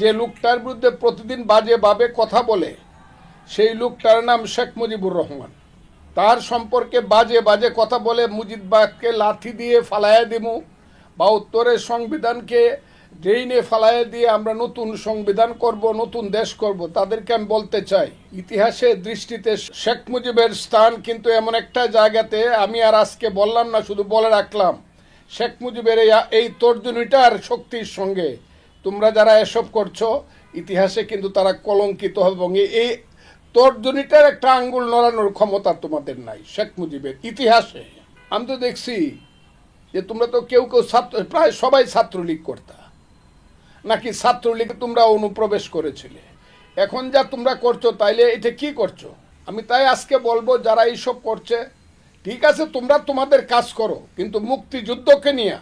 যে লোকটার বিরুদ্ধে প্রতিদিন বাজে বাবে কথা বলে, সেই লোকটার নাম শেখ মুজিবুর রহমান। তার সম্পর্কে বাজে বাজে কথা বলে মুজিববাগকে লাথি দিয়ে ফালাইয়া দিমু, বা উত্তরের সংবিধানকে ড্রেইনে ফালাইয়া দিয়ে আমরা নতুন সংবিধান করব, নতুন দেশ করব, তাদেরকে আমি বলতে চাই। ইতিহাসের দৃষ্টিতে শেখ মুজিবের স্থান কিন্তু এমন একটা জায়গাতে, আমি আর আজকে বললাম না, শুধু বলে রাখলাম, শেখ মুজিবের এই তর্জনীটার শক্তির সঙ্গে তোমরা যারা এসব করছ, ইতিহাসে কিন্তু তারা কলঙ্কিত হবে এবং এই- তর্জনীটার একটা আঙ্গুল নড়ানোর ক্ষমতা তোমাদের নাই, শেখ মুজিবের ইতিহাসে। আমি তো দেখছি যে তোমরা তো কেউ কেউ ছাত্র, প্রায় সবাই ছাত্রলীগ করতা। নাকি ছাত্রলীগে তোমরা অনুপ্রবেশ করেছিলে। এখন যা তোমরা করছ, তাইলে এটা কি করছ? আমি তাই আজকে বলব, যারা এইসব করছে, ঠিক আছে, তোমরা তোমাদের কাজ করো, কিন্তু মুক্তিযুদ্ধকে নিয়ে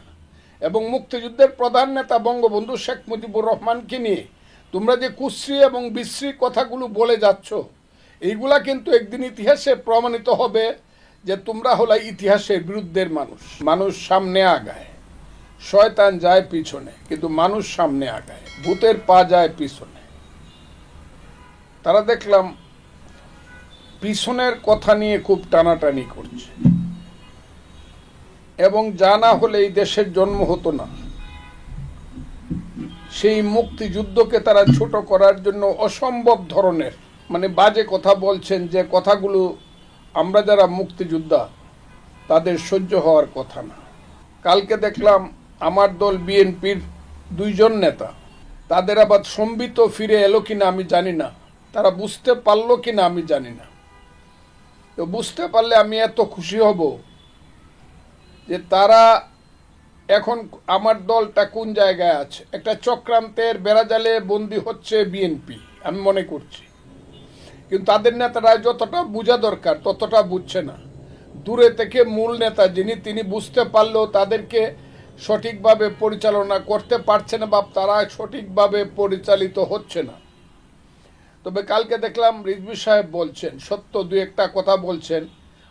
এবং মুক্তিযুদ্ধের প্রধান নেতা বঙ্গবন্ধু শেখ মুজিবুর রহমানকে নিয়ে তোমরা যে কুশ্রী এবং বিশ্রী কথাগুলো বলে যাচ্ছ, এইগুলা কিন্তু একদিন ইতিহাসে প্রমাণিত হবে যে তোমরা হলো ইতিহাসের বিরুদ্ধের মানুষ। মানুষ সামনে আগায়, শয়তান যায় পিছনে, কিন্তু মানুষ সামনে আগায়, ভূতের পা যায় পিছনে। তারা দেখলাম পিছনের কথা নিয়ে খুব টানাটানি করছে। এবং জানা হলে এই দেশের জন্ম হতো না। সেই মুক্তিযুদ্ধকে তারা ছোট করার জন্য অসম্ভব ধরনের মানে বাজে কথা বলছেন যে কথাগুলো আমরা যারা মুক্তিযোদ্ধা, তাদের সহ্য হওয়ার কথা না। কালকে দেখলাম আমার দল বিএনপির দুইজন নেতা, তাদের আবার সম্বিত ফিরে এলো কিনা আমি জানি না, তারা বুঝতে পারল কিনা আমি জানি না। তো বুঝতে পারলে আমি এত খুশি হব যে তারা এখন আমার দলটা কোন জায়গায় আছে? একটা চক্রান্তের বেড়াজালে বন্দি হচ্ছে বিএনপি, আমি মনে করছি। কিন্তু তাদের নেতারা যতটা বোঝা দরকার, ততটা বুঝছে না। দূরে থেকে মূল নেতা যিনি, তিনি বুঝতে পারলেও তাদেরকে সঠিকভাবে পরিচালনা করতে পারছে না বা তারা সঠিকভাবে পরিচালিত হচ্ছে না। তবে কালকে দেখলাম রিজভি সাহেব বলছেন, সত্য দু একটা কথা বলছেন,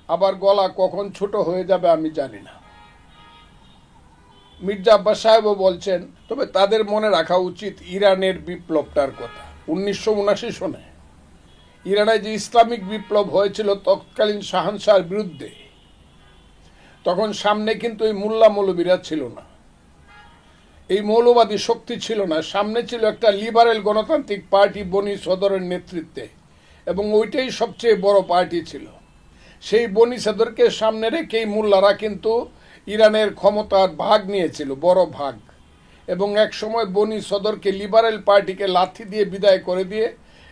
আবার গলা কখন ছোট হয়ে যাবে আমি জানি না। মির্জা আব্বাস সাহেবও বলছেন, তবে তাদের মনে রাখা উচিত ইরানের বিপ্লবটার কথা। উনিশশো উনাশি সনে। ইরানে যে ইসলামিক বিপ্লব হয়েছিল তৎকালীন শাহানশাহর বিরুদ্ধে, তখন সামনে কিন্তু এই মোল্লা মৌলবীরা ছিল না। এই মৌলবাদী শক্তি ছিল না। সামনে ছিল একটা লিবারেল গণতান্ত্রিক পার্টি বনি সদরের নেতৃত্বে, এবং ওইটাই সবচেয়ে বড় পার্টি ছিল। সেই বনি সদরকে সামনে রেখেই মোল্লারা কিন্তু ইরানের ক্ষমতার ভাগ নিয়েছিল, বড় ভাগ। এবং এক সময় বনি সদরকে লিবারেল পার্টিকে লাথি দিয়ে বিদায় করে দিয়ে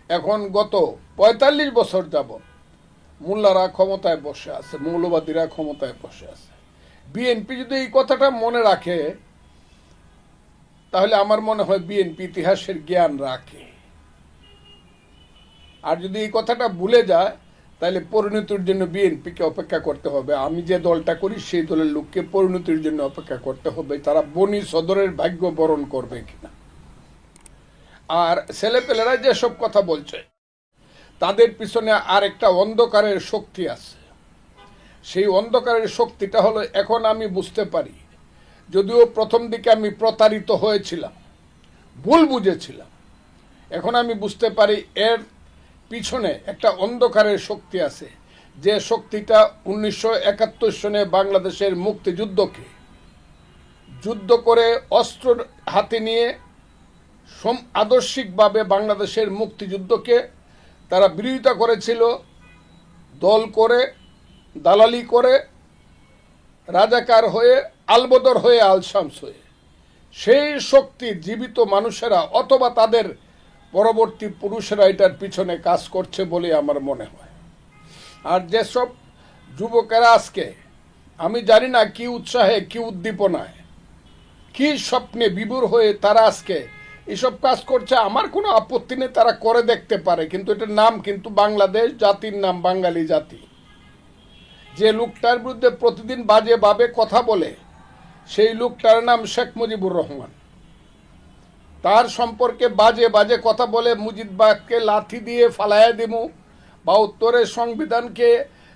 এখন গত পঁয়তাল্লিশ বছর যাবত মোল্লারা ক্ষমতায় বসে আছে, মৌলবাদীরা ক্ষমতায় বসে আছে। বিএনপি যদি এই কথাটা মনে রাখে, তাহলে আমার মনে হয় বিএনপি ইতিহাসের জ্ঞান রাখে। আর যদি এই কথাটা ভুলে যায় তাহলে পরিণতির জন্য বিএনপিকে অপেক্ষা করতে হবে। আমি যে দলটা করি, সেই দলের লোককে পরিণতির জন্য অপেক্ষা করতে হবে। তারা বনি সদরের ভাগ্য বরণ করবে কিনা। আর ছেলেপেলেরা যেসব কথা বলছে, তাদের পিছনে আর একটা অন্ধকারের শক্তি আছে। সেই অন্ধকারের শক্তিটা হলো, এখন আমি বুঝতে পারি, যদিও প্রথম দিকে আমি প্রতারিত হয়েছিলাম, ভুল বুঝেছিলাম। এখন আমি বুঝতে পারি, এর পিছনে একটা অন্ধকারের শক্তি আছে। যে শক্তিটা উনিশশো একাত্তর সনে বাংলাদেশের মুক্তিযুদ্ধকে যুদ্ধ করে অস্ত্র হাতে নিয়ে সম আদর্শিকভাবে বাংলাদেশের মুক্তিযুদ্ধকে তারা বিরোধিতা করেছিল, দল করে, দালালি করে, রাজাকার হয়ে, আলবদর হয়ে, আলশামস হয়ে। সেই শক্তি জীবিত মানুষেরা অথবা তাদের পরবর্তী পুরুষেরা এটার পিছনে কাজ করছে বলে আমার মনে হয়। আর যেসব যুবকেরা আজকে, আমি জানি না কি উৎসাহে, কি উদ্দীপনায়, কি স্বপ্নে বিভোর হয়ে তারা আজকে এসব কাজ করছে, আমার কোনো আপত্তি নেই তারা করে দেখতে পারে। কিন্তু এটার নাম কিন্তু বাংলাদেশ জাতির নাম, বাঙালি জাতি। যে লোকটার বিরুদ্ধে প্রতিদিন বাজে বাবে কথা বলে, সেই লোকটার নাম শেখ মুজিবুর রহমান। তার সম্পর্কে বাজে বাজে কথা বলে মুজিববাগকে লাথি দিয়ে ফালাইয়া দিমু। বা উত্তরের সংবিধানকে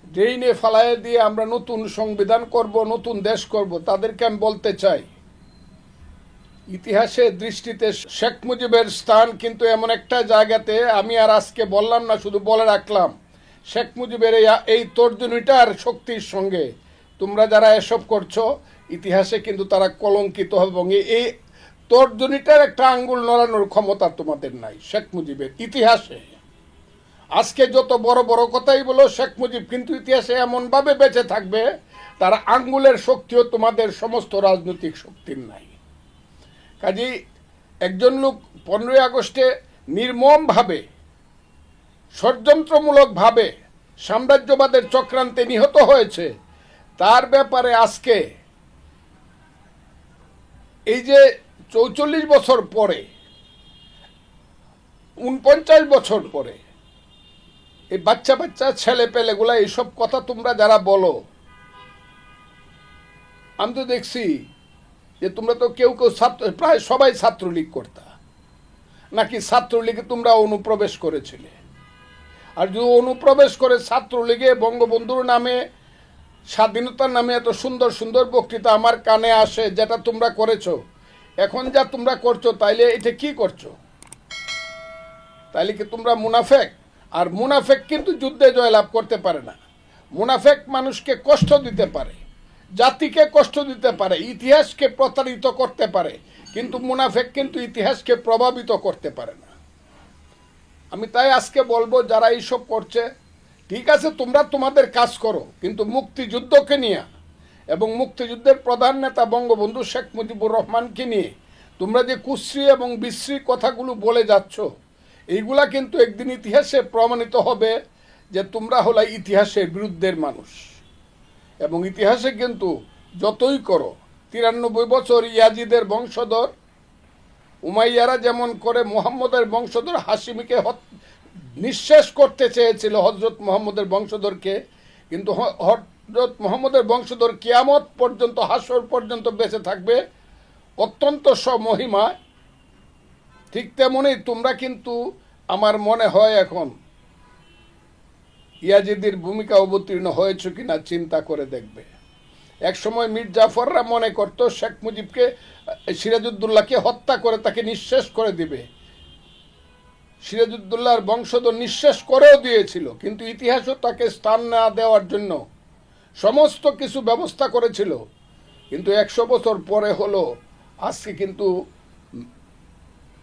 ড্রেইনে ফালাইয়া দিয়ে আমরা নতুন সংবিধান করব, নতুন দেশ করব, তাদেরকে আমি বলতে চাই। ইতিহাসে দৃষ্টিতে শেখ মুজিবের স্থান কিন্তু এমন একটা জায়গাতে আমি আর আজকে বললাম না, শুধু বলে রাখলাম। শেখ মুজিবের এই তর্জনীটার শক্তির সঙ্গে। তোমরা যারা এসব করছ, ইতিহাসে কিন্তু তারা কলঙ্কিত হবে এবং এই তর্জনীটার একটা আঙ্গুল নড়ানোর ক্ষমতা তোমাদের নাই, শেখ মুজিবের ইতিহাসে। আজকে যত বড় বড় কথাই বলো, শেখ মুজিব কিন্তু ইতিহাসে এমনভাবে বেঁচে থাকবে, তার আঙ্গুলের শক্তিও তোমাদের সমস্ত রাজনৈতিক শক্তির নাই। কাজেই একজন লোক পনেরোই আগস্টে নির্মমভাবে, ষড়যন্ত্রমূলকভাবে সাম্রাজ্যবাদের চক্রান্তে নিহত হয়েছে, তার ব্যাপারে আজকে এই যে চৌচল্লিশ বছর পরে, উনপঞ্চাশ বছর পরে, এই বাচ্চা বাচ্চা, ছেলে পেলেগুলা, এইসব কথা তোমরা যারা বলো, আমি তো দেখছি যে তোমরা তো কেউ কেউ ছাত্র, প্রায় সবাই ছাত্রলীগ করতা। নাকি ছাত্রলীগে তোমরা অনুপ্রবেশ করেছিলে। আর যদি অনুপ্রবেশ করে ছাত্রলীগে, বঙ্গবন্ধুর নামে, স্বাধীনতার নামে এত সুন্দর সুন্দর বক্তৃতা আমার কানে আসে, যেটা তোমরা করেছ এখন যা তোমরা করছ, তাইলে এটা কি করছ? তাইলে কি তোমরা মুনাফেক? আর মুনাফেক কিন্তু যুদ্ধে জয়লাভ করতে পারে না। মুনাফেক মানুষকে কষ্ট দিতে পারে, জাতিকে কষ্ট দিতে পারে, ইতিহাসকে প্রতারিত করতে পারে, কিন্তু মুনাফেক কিন্তু ইতিহাসকে প্রভাবিত করতে পারে না। আমি তাই আজকে বলব, যারা এইসব করছে, ঠিক আছে, তোমরা তোমাদের কাজ করো, কিন্তু মুক্তিযুদ্ধকে নিয়ে এবং মুক্তিযুদ্ধের প্রধান নেতা বঙ্গবন্ধু শেখ মুজিবুর রহমানকে নিয়ে তোমরা যে কুশ্রী এবং বিশ্রী কথাগুলো বলে যাচ্ছ, এইগুলা কিন্তু একদিন ইতিহাসে প্রমাণিত হবে যে তোমরা হলো ইতিহাসের বিরুদ্ধের মানুষ। এবং ইতিহাসে কিন্তু যতই করো, তিরানব্বই বছর ইয়াজিদের বংশধর, উমাইয়ারা যেমন করে, মোহাম্মদের বংশধর হাসিমিকে নিঃশেষ করতে চেয়েছিল হজরত মোহাম্মদের বংশধরকে, কিন্তু মোহাম্মদের বংশধর কিয়ামত পর্যন্ত হাসর পর্যন্ত বেঁচে থাকবে। অত্যন্ত স্বমহিমা। ঠিক তেমনই তোমরা কিন্তু আমার মনে হয় এখন ইয়াজিদের ভূমিকা অবতীর্ণ হয়েছে কিনা চিন্তা করে দেখবে। এক সময় মীর জাফররা মনে করতো শেখ মুজিবকে আহ, সিরাজউদ্দৌলাকে হত্যা করে তাকে নিঃশেষ করে দিবে। সিরাজউদ্দৌলার বংশধর নিঃশেষ করেও দিয়েছিল কিন্তু ইতিহাসও তাকে স্থান না দেওয়ার জন্য সমস্ত কিছু ব্যবস্থা করেছিল। কিন্তু একশো বছর পরে হলো, আজকে কিন্তু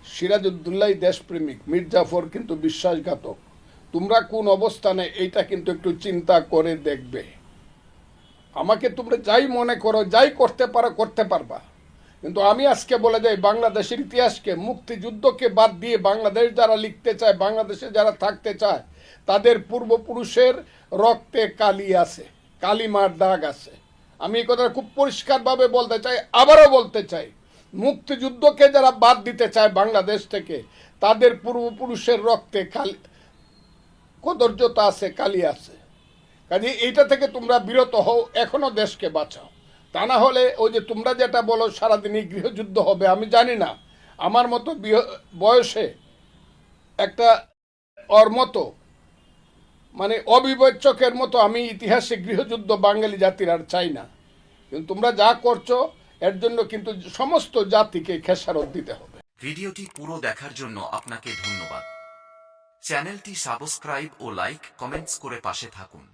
সিরাজউদ্দৌলাই দেশপ্রেমিক মীর জাফর কিন্তু বিশ্বাসঘাতক। তোমরা কোন অবস্থানে এইটা কিন্তু একটু চিন্তা করে দেখবে। আমাকে তোমরা যাই মনে করো, যাই করতে পারো, করতে পারবা। কিন্তু আমি আজকে বলে যাই, বাংলাদেশের ইতিহাসকে, মুক্তিযুদ্ধকে বাদ দিয়ে বাংলাদেশ যারা লিখতে চায়, বাংলাদেশে যারা থাকতে চায়, তাদের পূর্বপুরুষের রক্তে কালি আছে। কালিমার দাগ আছে। আমি এই কথা খুব পরিষ্কারভাবে বলতে চাই, আবারও বলতে চাই। মুক্তিযুদ্ধকে যারা বাদ দিতে চায় বাংলাদেশ থেকে, তাদের পূর্বপুরুষের রক্তে কালি কদর্যতা আছে, কালি আছে। কাজে এইটা থেকে তোমরা বিরত হও, এখনও দেশকে বাঁচাও। তা না হলে ওই যে তোমরা যেটা বলো, সারাদিনই গৃহযুদ্ধ হবে, আমি জানি না। আমার মতো বয়সে একটা ওর মতো মানে অবিবেচকের মতো আমি ইতিহাসে গৃহযুদ্ধ বাঙালি জাতির আর চাই না। কিন্তু তোমরা যা করছ, এর জন্য কিন্তু সমস্ত জাতিকে খেসারত দিতে হবে। ভিডিওটি পুরো দেখার জন্য আপনাকে ধন্যবাদ। চ্যানেলটি সাবস্ক্রাইব ও লাইক কমেন্টস করে পাশে থাকুন।